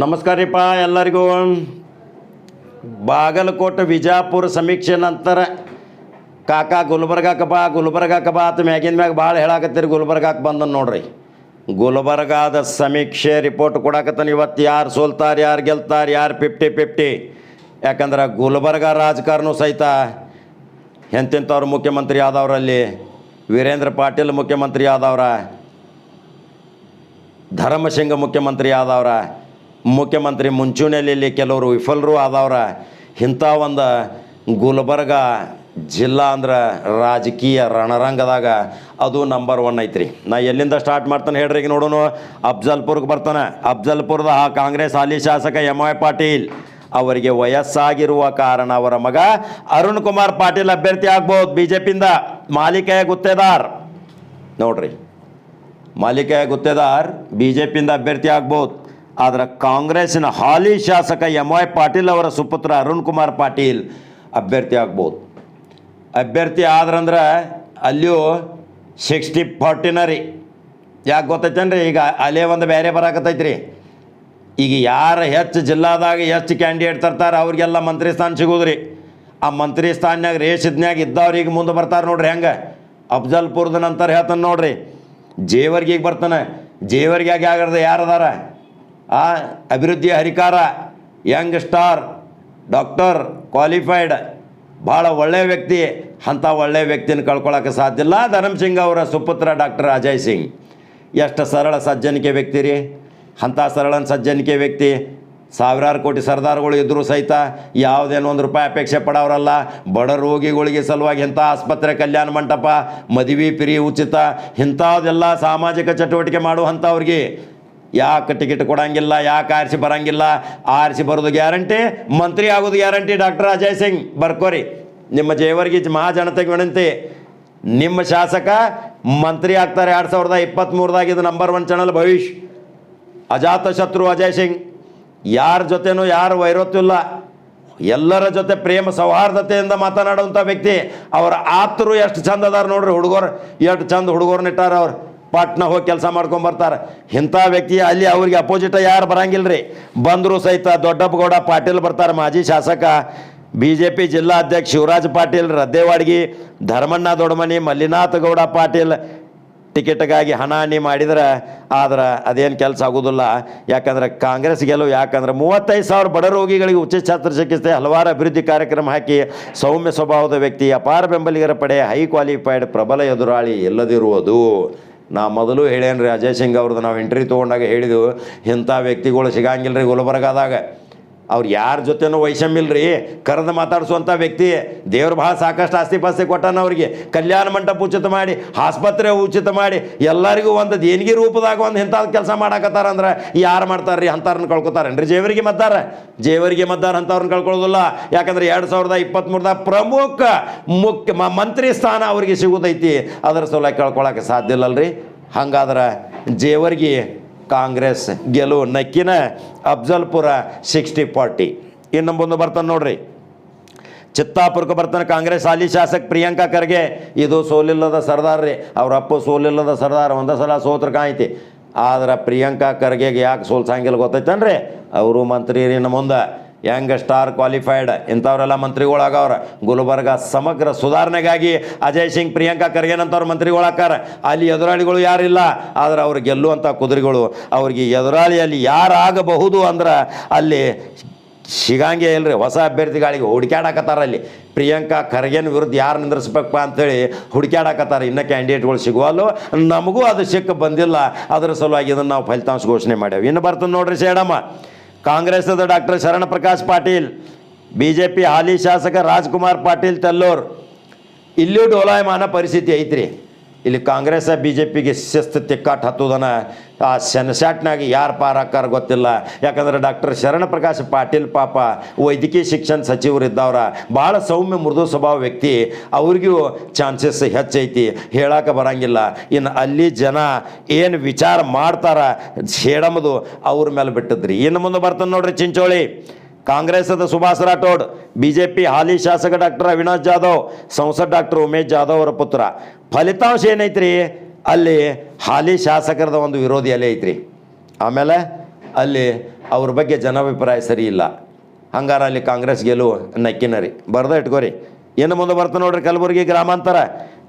ನಮಸ್ಕಾರ ರೀಪ್ಪ ಎಲ್ಲರಿಗೂ. ಬಾಗಲಕೋಟೆ ವಿಜಾಪುರ ಸಮೀಕ್ಷೆ ನಂತರ ಕಾಕ ಗುಲ್ಬರ್ಗಾಕ ಬಾ ಗುಲ್ಬರ್ಗಾಕ ಬಾ ಅಂತ ಮ್ಯಾಗಿನ ಮ್ಯಾಗ ಭಾಳ ಹೇಳಾಕತ್ತೀರಿ ಗುಲ್ಬರ್ಗಾಕ್ಕೆ ಬಂದನ್ ನೋಡ್ರಿ. ಗುಲ್ಬರ್ಗಾದ ಸಮೀಕ್ಷೆ ರಿಪೋರ್ಟ್ ಕೊಡಾಕತ್ತಾನ ಇವತ್ತು ಯಾರು ಸೋಲ್ತಾರೆ, ಯಾರು ಗೆಲ್ತಾರೆ, ಯಾರು ಫಿಫ್ಟಿ ಫಿಫ್ಟಿ ಯಾಕಂದ್ರೆ ಗುಲ್ಬರ್ಗ ರಾಜಕಾರಣ ಸಹಿತ ಎಂತೆಂಥವ್ರು ಮುಖ್ಯಮಂತ್ರಿ ಆದವ್ರಲ್ಲಿ ವೀರೇಂದ್ರ ಪಾಟೀಲ್ ಮುಖ್ಯಮಂತ್ರಿ ಆದವ್ರ? ಧರ್ಮಸಿಂಗ ಮುಖ್ಯಮಂತ್ರಿ ಆದವ್ರ? ಮುಖ್ಯಮಂತ್ರಿ ಮುಂಚೂಣಿಯಲ್ಲಿ ಕೆಲವರು ವಿಫಲರು ಆದವ್ರ ಇಂಥ ಒಂದು ಗುಲ್ಬರ್ಗ ಜಿಲ್ಲಾ ಅಂದ್ರೆ ರಾಜಕೀಯ ರಣರಂಗದಾಗ ಅದು ನಂಬರ್ ಒನ್ ಐತ್ರಿ. ನಾ ಎಲ್ಲಿಂದ ಸ್ಟಾರ್ಟ್ ಮಾಡ್ತಾನೆ ಹೇಳ್ರಿ ಈಗ ನೋಡೋಣ ಅಫ್ಜಲ್ಪುರ್ಗೆ ಬರ್ತಾನೆ. ಅಫ್ಜಲ್ಪುರದ ಆ ಕಾಂಗ್ರೆಸ್ ಹಾಲಿ ಶಾಸಕ ಎಂ ವೈ ಪಾಟೀಲ್ ಅವರಿಗೆ ವಯಸ್ಸಾಗಿರುವ ಕಾರಣ ಅವರ ಮಗ ಅರುಣ್ ಕುಮಾರ್ ಪಾಟೀಲ್ ಅಭ್ಯರ್ಥಿ ಆಗ್ಬೋದು ಬಿ ಜೆ ಪಿಯಿಂದ ಮಾಲಿಕೆಯ ಗುತ್ತೇದಾರ್. ನೋಡ್ರಿ, ಮಾಲಿಕೆಯ ಗುತ್ತೇದಾರ್ ಬಿ ಜೆ ಪಿಯಿಂದ ಅಭ್ಯರ್ಥಿ ಆಗ್ಬೋದು. ಆದರೆ ಕಾಂಗ್ರೆಸ್ನ ಹಾಲಿ ಶಾಸಕ ಎಂ ವೈ ಪಾಟೀಲ್ ಅವರ ಸುಪುತ್ರ ಅರುಣ್ ಕುಮಾರ್ ಪಾಟೀಲ್ ಅಭ್ಯರ್ಥಿ ಆಗ್ಬೋದು. ಅಭ್ಯರ್ಥಿ ಆದ್ರಂದ್ರೆ ಅಲ್ಲಿಯೂ ಸಿಕ್ಸ್ಟಿ ಫಾರ್ಟಿನ ರೀ ಯಾಕೆ ಗೊತ್ತೈತೇನ್ರಿ? ಈಗ ಅಲ್ಲೇ ಒಂದು ಬೇರೆ ಬರಾಕತ್ತೈತ್ರಿ. ಈಗ ಯಾರು ಹೆಚ್ಚು ಜಿಲ್ಲಾದಾಗ ಹೆಚ್ಚು ಕ್ಯಾಂಡಿಡೇಟ್ ತರ್ತಾರೆ ಅವ್ರಿಗೆಲ್ಲ ಮಂತ್ರಿ ಸ್ಥಾನ ಸಿಗೋದ್ರಿ. ಆ ಮಂತ್ರಿ ಸ್ಥಾನದಾಗ ರೇಷದ್ನ್ಯಾಗ ಈಗ ಮುಂದೆ ಬರ್ತಾರೆ ನೋಡ್ರಿ ಹೆಂಗೆ? ಅಫ್ಜಲ್ಪುರದ ನಂತರ ಹೇಳ್ತಾನೆ ನೋಡ್ರಿ. ಜೇವರ್ಗಿಗೆ ಬರ್ತಾನೆ. ಜೇವರ್ಗಿಯಾಗಿ ಯಾರು ಅದಾರ? ಆ ಅಭಿವೃದ್ಧಿ ಹರಿಕಾರ ಯಂಗ್ ಸ್ಟಾರ್, ಡಾಕ್ಟರ್, ಕ್ವಾಲಿಫೈಡ್, ಭಾಳ ಒಳ್ಳೆಯ ವ್ಯಕ್ತಿ, ಅಂಥ ಒಳ್ಳೆಯ ವ್ಯಕ್ತಿನ ಕಳ್ಕೊಳಕ್ಕೆ ಸಾಧ್ಯ ಇಲ್ಲ. ಸಿಂಗ್ ಅವರ ಸುಪುತ್ರ ಡಾಕ್ಟರ್ ಅಜಯ್ ಸಿಂಗ್. ಎಷ್ಟು ಸರಳ ಸಜ್ಜನಿಕೆ ವ್ಯಕ್ತಿ ರೀ. ಅಂಥ ಸರಳ ಸಜ್ಜನಿಕೆ ವ್ಯಕ್ತಿ. ಸಾವಿರಾರು ಕೋಟಿ ಸರ್ದಾರ್ಗಳು ಇದ್ದರೂ ಸಹಿತ ಯಾವುದೇನೋ ಒಂದು ರೂಪಾಯಿ ಅಪೇಕ್ಷೆ ಪಡೋರಲ್ಲ. ಬಡ ರೋಗಿಗಳಿಗೆ ಸಲುವಾಗಿ ಇಂಥ ಆಸ್ಪತ್ರೆ, ಕಲ್ಯಾಣ ಮಂಟಪ, ಮದುವೆ, ಪಿರಿ ಉಚಿತ ಇಂಥದ್ದೆಲ್ಲ ಸಾಮಾಜಿಕ ಚಟುವಟಿಕೆ ಮಾಡುವಂಥವ್ರಿಗೆ ಯಾಕೆ ಟಿಕೆಟ್ ಕೊಡಂಗಿಲ್ಲ, ಯಾಕೆ ಆರಿಸಿ ಬರಂಗಿಲ್ಲ? ಆರಿಸಿ ಬರೋದು ಗ್ಯಾರಂಟಿ ಮಂತ್ರಿ ಆಗೋದು ಗ್ಯಾರಂಟಿ ಡಾಕ್ಟರ್ ಅಜಯ್ ಸಿಂಗ್, ಬರ್ಕೋರಿ. ನಿಮ್ಮ ಜೇವರ್ಗಿ ಮಹಾಜನತೆಗೆ ವಿನಂತಿ. ನಿಮ್ಮ ಶಾಸಕ ಮಂತ್ರಿ ಆಗ್ತಾರೆ ಎರಡು ಸಾವಿರದ ಇಪ್ಪತ್ತ್ಮೂರದಾಗ ಇದು ನಂಬರ್ ಒನ್ ಚಾನಲ್ ಭವಿಷ್ ಅಜಾತ ಶತ್ರು ಅಜಯ್ ಸಿಂಗ್. ಯಾರ ಜೊತೆನೂ ಯಾರು ವೈರತ್ವಿಲ್ಲ ಎಲ್ಲರ ಜೊತೆ ಪ್ರೇಮ ಸೌಹಾರ್ದತೆಯಿಂದ ಮಾತನಾಡುವಂಥ ವ್ಯಕ್ತಿ. ಅವರ ಆತರು ಎಷ್ಟು ಚಂದ ಅದಾರ ನೋಡ್ರಿ ಹುಡುಗರು. ಎಷ್ಟು ಚಂದ ಹುಡುಗರ್ನ ಇಟ್ಟಾರ ಅವ್ರು. ಪಟ್ನ ಹೋಗಿ ಕೆಲಸ ಮಾಡ್ಕೊಂಬರ್ತಾರೆ ಇಂಥ ವ್ಯಕ್ತಿ ಅಲ್ಲಿ ಅವ್ರಿಗೆ ಅಪೋಸಿಟ್ ಯಾರು ಬರಂಗಿಲ್ಲ ರೀ ಬಂದರೂ ಸಹಿತ ದೊಡ್ಡಪ್ಪಗೌಡ ಪಾಟೀಲ್ ಬರ್ತಾರೆ ಮಾಜಿ ಶಾಸಕ. ಬಿ ಜೆ ಪಿ ಜಿಲ್ಲಾ ಅಧ್ಯಕ್ಷ ಶಿವರಾಜ್ ಪಾಟೀಲ್, ರದ್ದೇವಾಡ್ಗಿ, ಧರ್ಮಣ್ಣ ದೊಡ್ಡಮನಿ ಮಲ್ಲಿನಾಥ ಗೌಡ ಪಾಟೀಲ್ ಟಿಕೆಟ್ಗಾಗಿ ಹಣಾಹಣಿ ಮಾಡಿದ್ರೆ ಆದ್ರೆ ಅದೇನು ಕೆಲಸ ಆಗೋದಿಲ್ಲ. ಯಾಕಂದ್ರೆ ಕಾಂಗ್ರೆಸ್ ಗೆಲುವು ಯಾಕಂದ್ರೆ ಮೂವತ್ತೈದು ಸಾವಿರ ಬಡ ರೋಗಿಗಳಿಗೆ ಉಚಿತ ಶಸ್ತ್ರಚಿಕಿತ್ಸೆ ಹಲವಾರು ಅಭಿವೃದ್ಧಿ ಕಾರ್ಯಕ್ರಮ ಹಾಕಿ ಸೌಮ್ಯ ಸ್ವಭಾವದ ವ್ಯಕ್ತಿ, ಅಪಾರ ಬೆಂಬಲಿಗರ ಪಡೆ ಹೈ ಕ್ವಾಲಿಫೈಡ್ ಪ್ರಬಲ ಎದುರಾಳಿ ಇಲ್ಲದಿರುವುದು ನಾ ಮೊದಲು ಹೇಳೇನ್ರಿ ಅಜಯ್ ಸಿಂಗ್ ಅವ್ರದ್ದು ನಾವು ಇಂಟರ್ವ್ಯೂ ತೊಗೊಂಡಾಗ ಹೇಳಿದೆವು, ಇಂಥ ವ್ಯಕ್ತಿಗಳು ಸಿಗಂಗಿಲ್ಲ ರೀ ಗುಲ್ಬರ್ಗಾದಾಗ. ಅವ್ರು ಯಾರ ಜೊತೆನೂ ವೈಷಮ್ಯಲ್ರಿ ಕರೆದು ಮಾತಾಡಿಸುವಂಥ ವ್ಯಕ್ತಿ, ದೇವ್ರು ಭಾಳ ಸಾಕಷ್ಟು ಆಸ್ತಿ ಪಾಸ್ತಿ ಕೊಟ್ಟಾನ ಅವ್ರಿಗೆ. ಕಲ್ಯಾಣ ಮಂಟಪ ಉಚಿತ ಮಾಡಿ, ಆಸ್ಪತ್ರೆ ಉಚಿತ ಮಾಡಿ, ಎಲ್ಲರಿಗೂ ಒಂದು ದೇಣಿಗೆ ರೂಪದಾಗ ಒಂದು ಇಂಥದ್ದು ಕೆಲಸ ಮಾಡಾಕತ್ತಾರ ಅಂದ್ರೆ ಯಾರು ಮಾಡ್ತಾರ್ರಿ ಅಂಥವ್ರನ್ನ ಕಳ್ಕೊತಾರೇನ್ರಿ? ಜೇವರಿಗೆ ಮದ್ದಾರ? ಜೇವರಿಗೆ ಮದ್ದಾರ ಅಂಥವ್ರನ್ನ ಕಳ್ಕೊಳ್ಳೋದಿಲ್ಲ ಯಾಕಂದ್ರೆ ಎರಡು ಸಾವಿರದ ಇಪ್ಪತ್ತ್ಮೂರದಾಗ ಪ್ರಮುಖ ಮುಖ್ಯ ಮಂತ್ರಿ ಸ್ಥಾನ ಅವ್ರಿಗೆ ಸಿಗೋದೈತಿ. ಅದರ ಸಲುವಾಗಿ ಕಳ್ಕೊಳಕ್ಕೆ ಸಾಧ್ಯ ಇಲ್ಲಲ್ರಿ. ಹಂಗಾದ್ರೆ ಜೇವರ್ಗಿ ಕಾಂಗ್ರೆಸ್ ಗೆಲುವು ನಕ್ಕಿನ ಅಫ್ಜಲ್ಪುರ ಸಿಕ್ಸ್ಟಿ ಫಾರ್ಟಿ ಇನ್ನು ಮುಂದೆ ಬರ್ತಾನೆ ನೋಡ್ರಿ. ಚಿತ್ತಾಪುರಕ್ಕೆ ಬರ್ತಾನೆ ಕಾಂಗ್ರೆಸ್. ಹಾಲಿ ಶಾಸಕ ಪ್ರಿಯಾಂಕಾ ಖರ್ಗೆ, ಇದು ಸೋಲಿಲ್ಲದ ಸರ್ದಾರ್ ರೀ. ಅವ್ರ ಅಪ್ಪ ಸೋಲಿಲ್ಲದ ಸರ್ದಾರ್, ಒಂದೇ ಸಲ ಸೋತ್ರ ಕಾಯ್ತಿ. ಆದ್ರೆ ಪ್ರಿಯಾಂಕಾ ಖರ್ಗೆಗೆ ಯಾಕೆ ಸೋಲ್ಸಂಗಿಲ್ಲ ಗೊತ್ತೈತನ್ರಿ? ಅವರು ಮಂತ್ರಿ ರೀ ನಮ್ಮ ಮುಂದೆ. ಯಂಗ್ ಸ್ಟಾರ್ ಕ್ವಾಲಿಫೈಡ್ ಇಂಥವ್ರೆಲ್ಲ ಮಂತ್ರಿಗಳಾಗವ್ರ. ಗುಲ್ಬರ್ಗ ಸಮಗ್ರ ಸುಧಾರಣೆಗಾಗಿ ಅಜಯ್ ಸಿಂಗ್, ಪ್ರಿಯಾಂಕಾ ಖರ್ಗೆನಂಥವ್ರು ಮಂತ್ರಿಗಳಾಕಾರ ಅಲ್ಲಿ ಎದುರಾಳಿಗಳು ಯಾರಿಲ್ಲ? ಆದ್ರೆ ಅವ್ರು ಗೆಲ್ಲುವಂಥ ಕುದುರೆಗಳು. ಅವ್ರಿಗೆ ಎದುರಾಳಿಯಲ್ಲಿ ಯಾರಾಗಬಹುದು ಅಂದ್ರೆ ಅಲ್ಲಿ ಶಿಗಾಂಗೆ ಇಲ್ರಿ, ಹೊಸ ಅಭ್ಯರ್ಥಿಗಳಿಗೆ ಹುಡುಕ್ಯಾಡಕತ್ತಾರ ಅಲ್ಲಿ. ಪ್ರಿಯಾಂಕಾ ಖರ್ಗೆನ ವಿರುದ್ಧ ಯಾರು ನಿಂದ್ರಿಸ್ಬೇಕಪ್ಪ ಅಂತೇಳಿ ಹುಡುಕ್ಯಾಡಕತ್ತಾರ. ಇನ್ನೂ ಕ್ಯಾಂಡಿಡೇಟ್ಗಳು ಸಿಗುವಲ್ಲೋ? ನಮಗೂ ಅದು ಸಿಕ್ಕ ಬಂದಿಲ್ಲ. ಅದರ ಸಲುವಾಗಿ ಇದನ್ನು ನಾವು ಫಲಿತಾಂಶ ಘೋಷಣೆ ಮಾಡ್ಯಾವ. ಇನ್ನು ಬರ್ತದೆ ನೋಡ್ರಿ ಸೇಡಮ್ಮ. ಕಾಂಗ್ರೆಸ್ದ doctor Sharanaprakash Patil B J P ಹಾಲಿ ಶಾಸಕ ರಾಜ್ಕುಮಾರ್ ಪಾಟೀಲ್, ತಲ್ಲೂರ್. ಇಲ್ಲೂ ಡೋಲಾಯಮಾನ ಪರಿಸ್ಥಿತಿ ಐತ್ರಿ. ಇಲ್ಲಿ ಕಾಂಗ್ರೆಸ್ ಬಿ ಜೆ ಪಿಗೆ ಶಿಸ್ತು ತಿಕ್ಕಾಟ್ ಹತ್ತುದನ ಆ ಸೆನ್ಸಾಟ್ನಾಗ ಯಾರು ಪಾರಾಕಾರ ಗೊತ್ತಿಲ್ಲ. ಯಾಕಂದ್ರೆ ಡಾಕ್ಟರ್ ಶರಣ ಪ್ರಕಾಶ್ ಪಾಟೀಲ್ ಪಾಪ ವೈದ್ಯಕೀಯ ಶಿಕ್ಷಣ ಸಚಿವರು ಇದ್ದವ್ರ ಭಾಳ ಸೌಮ್ಯ ಮೃದು ಸ್ವಭಾವ ವ್ಯಕ್ತಿ. ಅವ್ರಿಗೂ ಚಾನ್ಸಸ್ ಹೆಚ್ಚೈತಿ. ಹೇಳಕ್ಕೆ ಬರಂಗಿಲ್ಲ. ಇನ್ನು ಅಲ್ಲಿ ಜನ ಏನು ವಿಚಾರ ಮಾಡ್ತಾರ, ಹೇಳಮದು ಅವ್ರ ಮೇಲೆ ಬಿಟ್ಟದ್ರಿ. ಇನ್ನು ಮುಂದೆ ಬರ್ತದೆ ನೋಡ್ರಿ ಚಿಂಚೋಳಿ. ಕಾಂಗ್ರೆಸ್ದ ಸುಭಾಷ್ ರಾಠೋಡ್, ಬಿಜೆಪಿ ಹಾಲಿ ಶಾಸಕ ಡಾಕ್ಟರ್ ಅವಿನಾಶ್ ಜಾಧವ್, ಸಂಸದ ಡಾಕ್ಟರ್ ಉಮೇಶ್ ಜಾಧವ್ ಅವರ ಪುತ್ರ. ಫಲಿತಾಂಶ ಏನೈತ್ರಿ? ಅಲ್ಲಿ ಹಾಲಿ ಶಾಸಕರದ ಒಂದು ವಿರೋಧಿ ಅಲೆ ಐತ್ರಿ. ಆಮೇಲೆ ಅಲ್ಲಿ ಅವ್ರ ಬಗ್ಗೆ ಜನಾಭಿಪ್ರಾಯ ಸರಿ ಇಲ್ಲ. ಹಂಗಾರ ಅಲ್ಲಿ ಕಾಂಗ್ರೆಸ್ ಗೆಲುವು ನಕ್ಕಿನ ರೀ. ಬರ್ದ ಇಟ್ಕೋರಿ. ಏನು ಮುಂದೆ ಬರ್ತ ನೋಡ್ರಿ ಕಲಬುರಗಿ ಗ್ರಾಮಾಂತರ.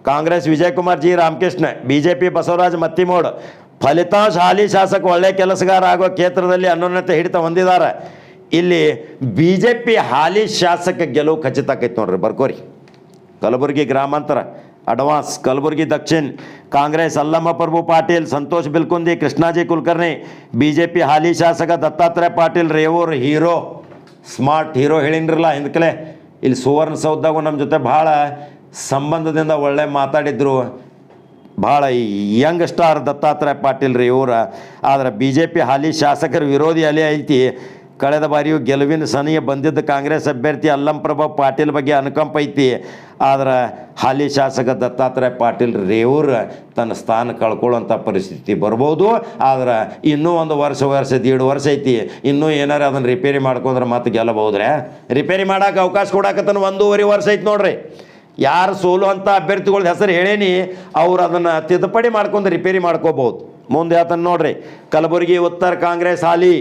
Congress Vijayakumar ji, Ramakrishna B J P Basavaraj Mattimod. ಫಲಿತಾಂಶ ಹಾಲಿ ಶಾಸಕ ಒಳ್ಳೆ ಕೆಲಸಗಾರ ಆಗೋ ಕ್ಷೇತ್ರದಲ್ಲಿ ಅನ್ಯೋನ್ಯತೆ ಹಿಡಿತ ಹೊಂದಿದ್ದಾರೆ. ಇಲ್ಲಿ ಬಿ ಜೆ ಪಿ ಹಾಲಿ ಶಾಸಕ ಗೆಲುವು ಖಚಿತ ಆಕೈತೆ ನೋಡ್ರಿ, ಬರ್ಕೋರಿ. ಕಲಬುರಗಿ ಗ್ರಾಮಾಂತರ, ಅಡ್ವಾನ್ಸ್ ಕಲಬುರಗಿ ದಕ್ಷಿಣ, Congress Allamma Prabhu Patil, Santosh Bilkundi Krishnaji Kulkarni B J P ಹಾಲಿ ಶಾಸಕ Dattatreya Patil, Revoor hero, smart hero ಹೇಳಿನ್ರಲ್ಲ ಹಿಂದ್ಕಲೆ. ಇಲ್ಲಿ ಸುವರ್ಣ ಸೌಧಾಗೂ ನಮ್ಮ ಜೊತೆ ಭಾಳ ಸಂಬಂಧದಿಂದ ಒಳ್ಳೆ ಮಾತಾಡಿದ್ರು. ಭಾಳ ಯಂಗ್ ಸ್ಟಾರ್ ದತ್ತಾತ್ರೇಯ ಪಾಟೀಲ್ ರೀ ಇವರ ಆದ್ರೆ ಬಿ ಜೆ ಪಿ ಹಾಲಿ ಶಾಸಕರ ವಿರೋಧಿ ಅಲೆ ಐತಿ. ಕಳೆದ ಬಾರಿಯೂ ಗೆಲುವಿನ ಸನಿಗೆ ಬಂದಿದ್ದ ಕಾಂಗ್ರೆಸ್ ಅಭ್ಯರ್ಥಿ ಅಲ್ಲಂಪ್ರಭಾ ಪಾಟೀಲ್ ಬಗ್ಗೆ ಅನುಕಂಪ ಐತಿ. ಆದ್ರೆ ಹಾಲಿ ಶಾಸಕ ದತ್ತಾತ್ರೇಯ ಪಾಟೀಲ್ ರೇವೂರ್ ತನ್ನ ಸ್ಥಾನ ಕಳ್ಕೊಳ್ಳೋಂಥ ಪರಿಸ್ಥಿತಿ ಬರ್ಬೋದು. ಆದ್ರೆ ಇನ್ನೂ ಒಂದು ವರ್ಷ ವರ್ಷ ದೀಡು ವರ್ಷ ಐತಿ. ಇನ್ನೂ ಏನಾರ ಅದನ್ನು ರಿಪೇರಿ ಮಾಡ್ಕೊಂಡ್ರೆ ಮತ್ತೆ ಗೆಲ್ಲಬಹುದ್ರೆ? ರಿಪೇರಿ ಮಾಡೋಕೆ ಅವಕಾಶ ಕೊಡಾಕತ್ತನ ಒಂದೂವರೆ ವರ್ಷ ಐತಿ ನೋಡ್ರಿ. ಯಾರು ಸೋಲು ಅಂತ ಅಭ್ಯರ್ಥಿಗಳ ಹೆಸರು ಹೇಳೇನಿ, ಅವ್ರು ಅದನ್ನು ತಿದ್ದುಪಡಿ ಮಾಡ್ಕೊಂಡು ರಿಪೇರಿ ಮಾಡ್ಕೋಬಹುದು. ಮುಂದೆ ಆತನ ನೋಡ್ರಿ, ಕಲಬುರಗಿ ಉತ್ತರ ಕಾಂಗ್ರೆಸ್ ಹಾಲಿ.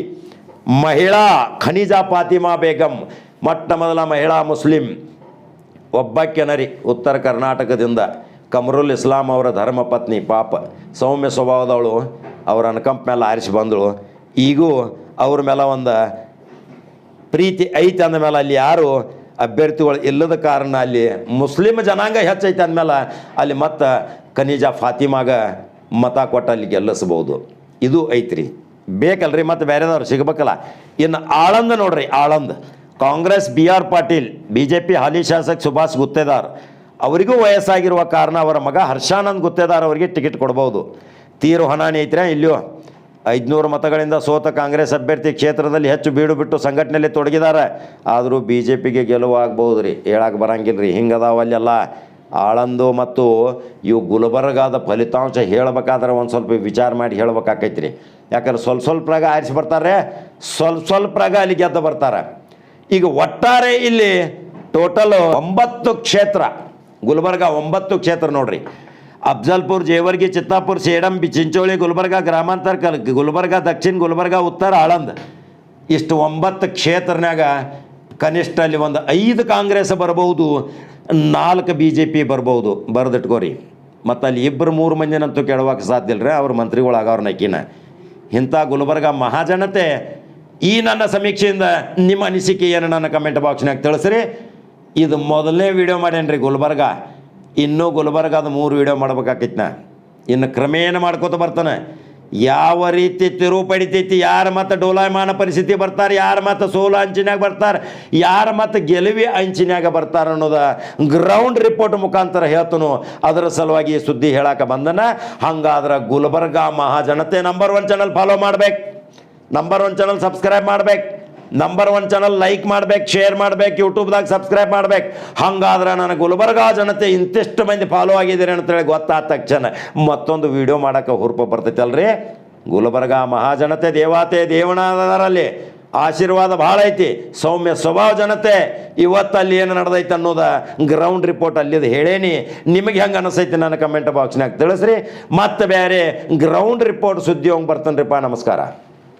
ಮಹಿಳಾ ಖನಿಜಾ ಫಾತಿಮಾ ಬೇಗಂ, ಮೊಟ್ಟ ಮೊದಲ ಮಹಿಳಾ ಮುಸ್ಲಿಂ. ಒಬ್ಬಾಕ್ಯನರಿ ಉತ್ತರ ಕರ್ನಾಟಕದಿಂದ ಕಮರುಲ್ ಇಸ್ಲಾಂ ಅವರ ಧರ್ಮಪತ್ನಿ ಪಾಪ. ಸೌಮ್ಯ ಸ್ವಭಾವದವಳು, ಅವರ ಅನ್ಕಂಪ್ ಮೇಲೆ ಆರಿಸಿ ಬಂದಳು. ಈಗೂ ಅವ್ರ ಮೇಲೆ ಒಂದು ಪ್ರೀತಿ ಐತೆ ಅಂದಮೇಲೆ ಅಲ್ಲಿ ಯಾರು ಅಭ್ಯರ್ಥಿಗಳು ಇಲ್ಲದ ಕಾರಣ ಅಲ್ಲಿ ಮುಸ್ಲಿಂ ಜನಾಂಗ ಹೆಚ್ಚೈತೆ ಅಂದಮೇಲೆ ಅಲ್ಲಿ ಮತ್ತು ಖನಿಜಾ ಫಾತಿಮಾಗ ಮತ ಕೊಟ್ಟು ಅಲ್ಲಿ ಗೆಲ್ಲಿಸ್ಬೋದು ಇದು ಐತ್ರಿ. ಬೇಕಲ್ರಿ ಮತ್ತು ಬೇರೆದವ್ರು ಸಿಗ್ಬೇಕಲ್ಲ. ಇನ್ನು ಆಳಂದ ನೋಡ್ರಿ, Aland. Congress B R Patil B J P ಹಾಲಿ ಶಾಸಕ ಸುಭಾಷ್ ಗುತ್ತೇದಾರ್. ಅವರಿಗೂ ವಯಸ್ಸಾಗಿರುವ ಕಾರಣ ಅವರ ಮಗ ಹರ್ಷಾನಂದ್ ಗುತ್ತೇದಾರ್ ಅವರಿಗೆ ಟಿಕೆಟ್ ಕೊಡ್ಬೋದು. ತೀರು ಹಣಾಣಿ ಐತ್ರಿ ಇಲ್ಲಿಯೋ? ಐದುನೂರು ಮತಗಳಿಂದ ಸೋತ ಕಾಂಗ್ರೆಸ್ ಅಭ್ಯರ್ಥಿ ಕ್ಷೇತ್ರದಲ್ಲಿ ಹೆಚ್ಚು ಬೀಡು ಬಿಟ್ಟು ಸಂಘಟನೆಯಲ್ಲಿ ತೊಡಗಿದ್ದಾರೆ. ಆದರೂ ಬಿ ಜೆ ಪಿಗೆ ಗೆಲುವು ಆಗ್ಬೋದು ರೀ ಹೇಳಕ್ಕೆ ಬರಂಗಿಲ್ಲ ರೀ ಹಿಂಗದಾವಲ್ಲೆಲ್ಲ ಆಳಂದು ಮತ್ತು ಇವು ಗುಲ್ಬರ್ಗಾದ ಫಲಿತಾಂಶ ಹೇಳಬೇಕಾದ್ರೆ ಒಂದು ಸ್ವಲ್ಪ ವಿಚಾರ ಮಾಡಿ ಹೇಳ್ಬೇಕಾಕೈತಿ ರೀ ಯಾಕಂದ್ರೆ ಸ್ವಲ್ಪ ಸ್ವಲ್ಪರಾಗ ಆರಿಸಿ ಬರ್ತಾರೆ ಸ್ವಲ್ಪ ಸ್ವಲ್ಪರಾಗ ಅಲ್ಲಿ ಗೆದ್ದು ಬರ್ತಾರೆ. ಈಗ ಒಟ್ಟಾರೆ ಇಲ್ಲಿ ಟೋಟಲ್ ಒಂಬತ್ತು ಕ್ಷೇತ್ರ, ಗುಲ್ಬರ್ಗ ಒಂಬತ್ತು ಕ್ಷೇತ್ರ ನೋಡ್ರಿ. ಅಫ್ಜಲ್ಪುರ್, ಜೇವರ್ಗಿ, ಚಿತ್ತಾಪುರ್, ಸೇಡಂಬಿ, ಚಿಂಚೋಳಿ, ಗುಲ್ಬರ್ಗ, ಗ್ರಾಮಾಂತರ ಕಲ್, ಗುಲ್ಬರ್ಗ, ದಕ್ಷಿಣ, ಗುಲ್ಬರ್ಗ, ಉತ್ತರ, ಆಳಂದ್. ಇಷ್ಟು ಒಂಬತ್ತು ಕ್ಷೇತ್ರನಾಗ ಕನಿಷ್ಠ ಅಲ್ಲಿ ಒಂದು ಐದು ಕಾಂಗ್ರೆಸ್ ಬರಬಹುದು ನಾಲ್ಕು ಬಿ ಜೆ ಪಿ ಬರ್ಬೋದು. ಬರೆದಿಟ್ಕೋರಿ. ಮತ್ತು ಅಲ್ಲಿ ಇಬ್ಬರು ಮೂರು ಮಂದಿನಂತೂ ಕೇಳುವಕ್ಕೆ ಸಾಧ್ಯ ಇಲ್ಲ ರೀ ಅವ್ರ ಮಂತ್ರಿಗಳಾಗವ್ರನ್ನ ನಕ್ಕಿನ. ಇಂಥ ಗುಲ್ಬರ್ಗ ಮಹಾಜನತೆ ಈ ನನ್ನ ಸಮೀಕ್ಷೆಯಿಂದ ನಿಮ್ಮ ಅನಿಸಿಕೆ ಏನು ನನ್ನ ಕಮೆಂಟ್ ಬಾಕ್ಸ್ನಾಗ ತಿಳಿಸ್ರಿ. ಇದು ಮೊದಲನೇ ವಿಡಿಯೋ ಮಾಡೇನ್ರಿ ಗುಲ್ಬರ್ಗ. ಇನ್ನೂ ಗುಲ್ಬರ್ಗದ ಮೂರು ವೀಡಿಯೋ ಮಾಡ್ಬೇಕಾಕೈತಿ ನಾ ಇನ್ನು ಕ್ರಮೇಣ ಮಾಡ್ಕೋತ ಬರ್ತಾನೆ. ಯಾವ ರೀತಿ ತಿರುವು ಪಡಿತೈತಿ ಯಾರು ಮತ್ತು ಡೋಲಾಯಮಾನ ಪರಿಸ್ಥಿತಿ ಬರ್ತಾರೆ, ಯಾರು ಮತ್ತು ಸೋಲು ಅಂಚಿನಾಗ ಬರ್ತಾರೆ, ಯಾರು ಮತ್ತು ಗೆಲುವಿ ಅಂಚಿನಾಗ ಬರ್ತಾರೆ ಅನ್ನೋದ ಗ್ರೌಂಡ್ ರಿಪೋರ್ಟ್ ಮುಖಾಂತರ ಹೇಳ್ತನು. ಅದರ ಸಲುವಾಗಿ ಸುದ್ದಿ ಹೇಳಕ್ಕೆ ಬಂದನ. ಹಂಗಾದ್ರೆ ಗುಲ್ಬರ್ಗ ಮಹಾಜನತೆ ನಂಬರ್ ಒನ್ ಚಾನಲ್ ಫಾಲೋ ಮಾಡ್ಬೇಕು. ನಂಬರ್ ಒನ್ ಚಾನಲ್ ಸಬ್ಸ್ಕ್ರೈಬ್ ಮಾಡ್ಬೇಕು. ನಂಬರ್ ಒನ್ ಚಾನಲ್ ಲೈಕ್ ಮಾಡ್ಬೇಕು ಶೇರ್ ಮಾಡ್ಬೇಕು ಯೂಟ್ಯೂಬ್ದಾಗ ಸಬ್ಸ್ಕ್ರೈಬ್ ಮಾಡ್ಬೇಕು. ಹಂಗಾದ್ರೆ ನನಗೆ ಗುಲ್ಬರ್ಗಾ ಜನತೆ ಇಂತಿಷ್ಟು ಮಂದಿ ಫಾಲೋ ಆಗಿದ್ದೀರಿ ಅಂತೇಳಿ ಗೊತ್ತಾದ ತಕ್ಷಣ ಮತ್ತೊಂದು ವಿಡಿಯೋ ಮಾಡೋಕೆ ಹುರುಪ ಬರ್ತೈತಲ್ರಿ? ಗುಲ್ಬರ್ಗಾ ಮಹಾಜನತೆ ದೇವಾತೆ ದೇವನಾದರಲ್ಲಿ ಆಶೀರ್ವಾದ ಭಾಳ ಐತಿ. ಸೌಮ್ಯ ಸ್ವಭಾವ ಜನತೆ. ಇವತ್ತಲ್ಲಿ ಏನು ನಡೆದೈತೆ ಅನ್ನೋದ ಗ್ರೌಂಡ್ ರಿಪೋರ್ಟ್ ಅಲ್ಲಿದು ಹೇಳೇನಿ. ನಿಮಗೆ ಹೆಂಗೆ ಅನಿಸೈತಿ ನನ್ನ ಕಮೆಂಟ್ ಬಾಕ್ಸ್ನಾಗ ತಿಳಿಸ್ರಿ. ಮತ್ತೆ ಬೇರೆ ಗ್ರೌಂಡ್ ರಿಪೋರ್ಟ್ ಸುದ್ದಿ ಹೋಗಿ ಬರ್ತಾನೆ ನಮಸ್ಕಾರ.